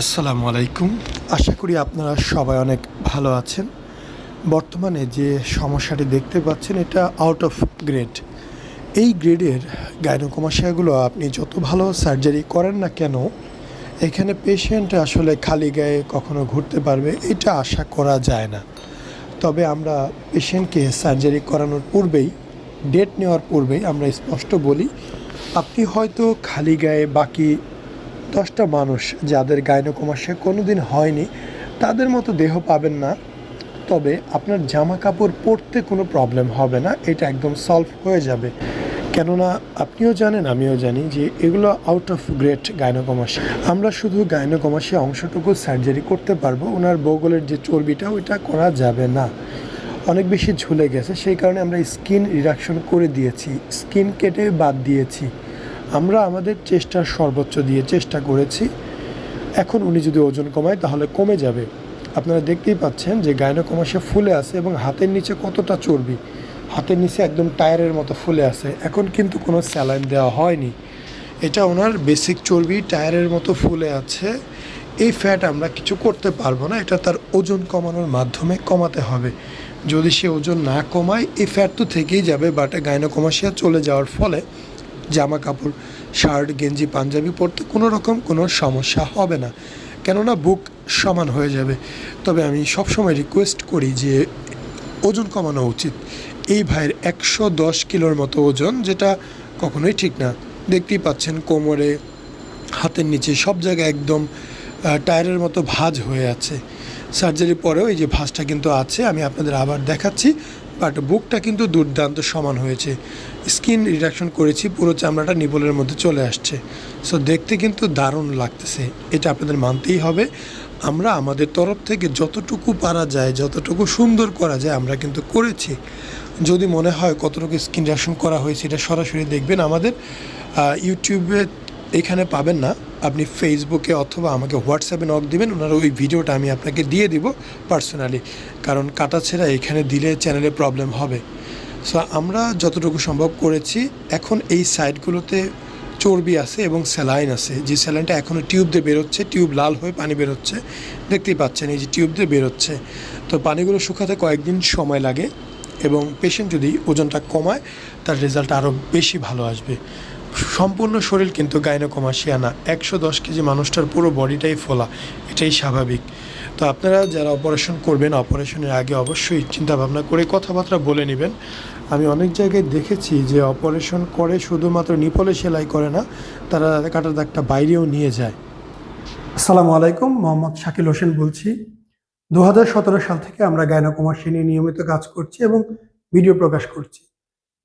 আসসালামু আলাইকুম। আশা করি আপনারা সবাই অনেক ভালো আছেন। বর্তমানে যে সমস্যাটি দেখতে পাচ্ছেন, এটা আউট অফ গ্রেড এই গ্রেডের গাইনোকমাশিয়াগুলো আপনি যত ভালো সার্জারি করেন না কেন, এখানে পেশেন্ট আসলে খালি গায়ে কখনো ঘুরতে পারবে, এটা আশা করা যায় না। তবে আমরা পেশেন্টকে সার্জারি করানোর পূর্বেই ডেট নেওয়ার পূর্বেই আমরা স্পষ্ট বলি, আপনি হয়তো খালি গায়ে বাকি দশটা মানুষ যাদের গাইনোকমাসে কোনো দিন হয়নি, তাদের মতো দেহ পাবেন না। তবে আপনার জামা কাপড় পরতে কোনো প্রবলেম হবে না, এটা একদম সলভ হয়ে যাবে। কেননা আপনিও জানেন, আমিও জানি যে এগুলো আউট অফ গ্রেট গাইনোকমাসি। আমরা শুধু গাইনোকমাসি অংশটুকু সার্জারি করতে পারব, ওনার বগলের যে চর্বিটা, ওইটা করা যাবে না। অনেক বেশি ঝুলে গেছে, সেই কারণে আমরা স্কিন রিডাকশন করে দিয়েছি স্কিন কেটে বাদ দিয়েছি। আমরা আমাদের চেষ্টার সর্বোচ্চ দিয়ে চেষ্টা করেছি। এখন উনি যদি ওজন কমায়, তাহলে কমে যাবে। আপনারা দেখতেই পাচ্ছেন যে গাইনোকমাসে ফুলে আছে এবং হাতের নিচে কতটা চর্বি। হাতের নিচে একদম টায়ারের মতো ফুলে আছে এখন কিন্তু কোনো স্যালাইন দেওয়া হয়নি। এটা ওনার বেসিক চর্বি, টায়ারের মতো ফুলে আছে। এই ফ্যাট আমরা কিছু করতে পারব না, এটা তার ওজন কমানোর মাধ্যমে কমাতে হবে। যদি সে ওজন না কমায়, এই ফ্যাট তো থেকেই যাবে, বাট গাইনোকমাসিয়া চলে যাওয়ার ফলে জামা কাপড় শার্ট, গেঞ্জি, পাঞ্জাবি পরতে কোনো রকম কোনো সমস্যা হবে না। কেননা বুক সমান হয়ে যাবে। তবে আমি সবসময় রিকোয়েস্ট করি যে ওজন কমানো উচিত। এই ভাইয়ের একশো দশ কিলোর মতো ওজন যেটা কখনোই ঠিক না। দেখতেই পাচ্ছেন কোমরে, হাতের নিচে সব জায়গায় একদম টায়ারের মতো ভাঁজ হয়ে আছে। সার্জারির পরেও এই যে ভাঁজটা কিন্তু আছে, আমি আপনাদের আবার দেখাচ্ছি। বাট বুকটা কিন্তু দুর্দান্ত সমান হয়েছে। স্কিন রিডাকশন করেছি, পুরো চামড়াটা নিপলের মধ্যে চলে আসছে। সো দেখতে কিন্তু দারুণ লাগতেছে। এটা আপনাদের মানতেই হবে। আমরা আমাদের তরফ থেকে যতটুকু পারা যায়, যতটুকু সুন্দর করা যায়, আমরা কিন্তু করেছি। যদি মনে হয় কতটুকু স্কিন রিডাকশন করা হয়েছে, এটা সরাসরি দেখবেন আমাদের ইউটিউবে এখানে পাবেন না। আপনি ফেসবুকে অথবা আমাকে হোয়াটসঅ্যাপে নক দিবেন, ওনার ওই ভিডিওটা আমি আপনাকে দিয়ে দিব পার্সোনালি কারণ কাটাছেড়া এখানে দিলে চ্যানেলে প্রবলেম হবে। সো আমরা যতটুকু সম্ভব করেছি, এখন এই সাইডগুলোতে চর্বি আছে এবং স্যালাইন আছে। যে স্যালাইনটা এখনও টিউব দিয়ে বেরোচ্ছে টিউব লাল হয়ে পানি বেরোচ্ছে। দেখতেই পাচ্ছেন, এই যে টিউব দিয়ে বেরোচ্ছে। তো পানিগুলো শুকাতে কয়েকদিন সময় লাগে এবং পেশেন্ট যদি ওজনটা কমায়, তার রেজাল্ট আরও বেশি ভালো আসবে। সম্পূর্ণ শরীর কিন্তু গাইনোকমাসিয়া না। একশো দশ কেজি মানুষটার পুরো বডিটাই ফোলা, এটাই স্বাভাবিক। তো আপনারা যারা অপারেশন করবেন অপারেশনের আগে অবশ্যই চিন্তা ভাবনা করে কথাবার্তা বলে নেবেন। আমি অনেক জায়গায় দেখেছি যে অপারেশন করে শুধুমাত্র নিপলে সেলাই করে না, তারা কাটার দাগটা বাইরেও নিয়ে যায়। আসসালামু আলাইকুম, মোহাম্মদ শাকিল হোসেন বলছি। দু হাজার সতেরো সাল থেকে আমরা গায়নাকুমাসী নিয়ে নিয়মিত কাজ করছি এবং ভিডিও প্রকাশ করছি।